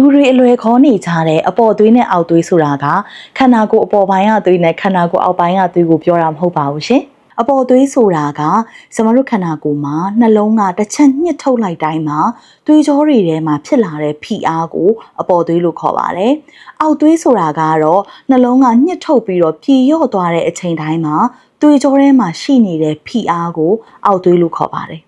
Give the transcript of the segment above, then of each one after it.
လူတွေအလွယ်ခေါ်နေကြတဲ့အပေါ်သွေးနဲ့အောက်သွေးဆိုတာကခန္ဓာကိုယ်အပေါ်ပိုင်းကသွေးနဲ့ခန္ဓာကိုယ်အောက်ပိုင်းကသွေးကိုပြောတာမဟုတ်ပါဘူးရှင်အပေါ်သွေးဆိုတာကကျမတို့ခန္ဓာကိုယ်မှာနှလုံးကတစ်ချက်ညှစ်ထုတ်လိုက်တိုင်းမှာသွေးကြောတွေထဲမှာဖြစ်လာတဲ့ဖိအားကိုအပေါ်သွေးလို့ခေါ်ပါတယ်။အောက်သွေးဆိုတာကတော့နှလုံးကညှစ်ထုတ်ပြီးတော့ပြေလျော့သွားတဲ့အချိန်တိုင်းမှာသွေးကြောထဲမှာရှိနေတဲ့ဖိအားကိုအောက်သွေးလို့ခေါ်ပါတယ်။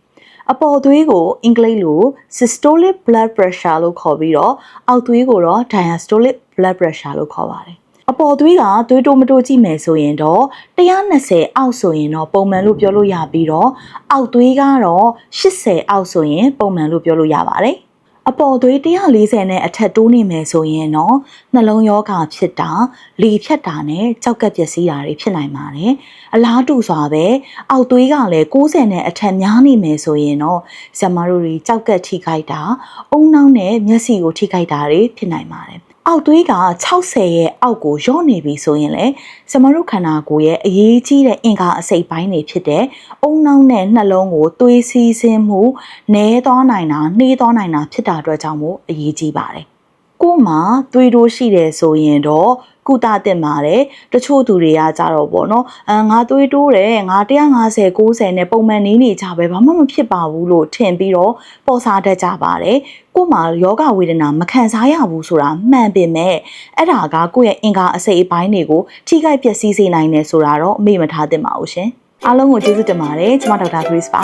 အပေါ်သွေးကိုအင်္ဂလိပ်လို systolic blood pressure လို့ခေါ်ပြီးတော့အောက်သွေးကိုတော့ diastolic blood pressure လို့ခေါ်ပါတယ်။အပေါ်သွေးကသွေးတိုးမတိုးကြည့်မယ်ဆိုရင်တော့120အောက်ဆိုရင်တော့ပုံမှန်လို့ပြောလို့ရပြီးတော့အောက်သွေးကတော့80အောက်ဆိုရင်ပုံမှန်လို့ပြောလို့ရပါတယ်။ အပေါ်သွေး140နဲ့အထက်တိုးနေမယ်ဆိုရင်တော့နှလုံးရောဂါဖြစ်တာလီဖြတ်တာနဲ့ကြောက်ကက်ပျက်စီးတာတွေဖြစ်နိုင်ပါတယ်။အလားတူစွာပဲအောက်သွေးကလည်း60နဲ့အထက်များနေမယ်ဆိုရင်တော့ဆရာမတို့တွေကြောက်ကက်ထိခိုက်တာအုံနောက်နဲ့မျက်စိကိုထိခိုက်တာတွေဖြစ်နိုင်ပါတယ်။ အောက်သွေးက60ရဲ့အောက်ကိုလျော့နေပြီဆိုရင်လေဆရာမတို့ခန္ဓာကိုယ်ရဲ့အရေးကြီးတဲ့အင်္ဂါအစိတ်ပိုင်းတွေဖြစ်တဲ့အုံနောက်နဲ့နှလုံးကိုသွေးစီးဆင်းမှုနည်းသွားနိုင်တာနှေးသွားနိုင်တာဖြစ်တာအတွက်ကြောင့်မို့အရေးကြီးပါတယ်။ ကို့မှာသွေးတိုးရှိတယ်ဆိုရင်တော့ကုသတင်ပါတယ်တချို့သူတွေကကြတော့ဗောနော်အငါသွေးတိုးတယ်ငါ150 90နဲ့ပုံမှန်နေနေကြပဲဘာမှမဖြစ်ပါဘူးလို့ထင်ပြီးတော့ပေါ်စားတတ်ကြပါတယ်ကို့မှာယောဂဝေဒနာမခံစားရဘူးဆိုတာမှန်ပေမဲ့အဲ့ဒါကကိုယ့်ရဲ့အင်္ဂါအစိတ်အပိုင်းတွေကိုထိခိုက်ပျက်စီးစေနိုင်တယ်ဆိုတာတော့အမေ့မထားသင့်ပါဘူးရှင်အားလုံးကိုကျေးဇူးတင်ပါတယ်ကျွန်မဒေါက်တာ Grace ပါ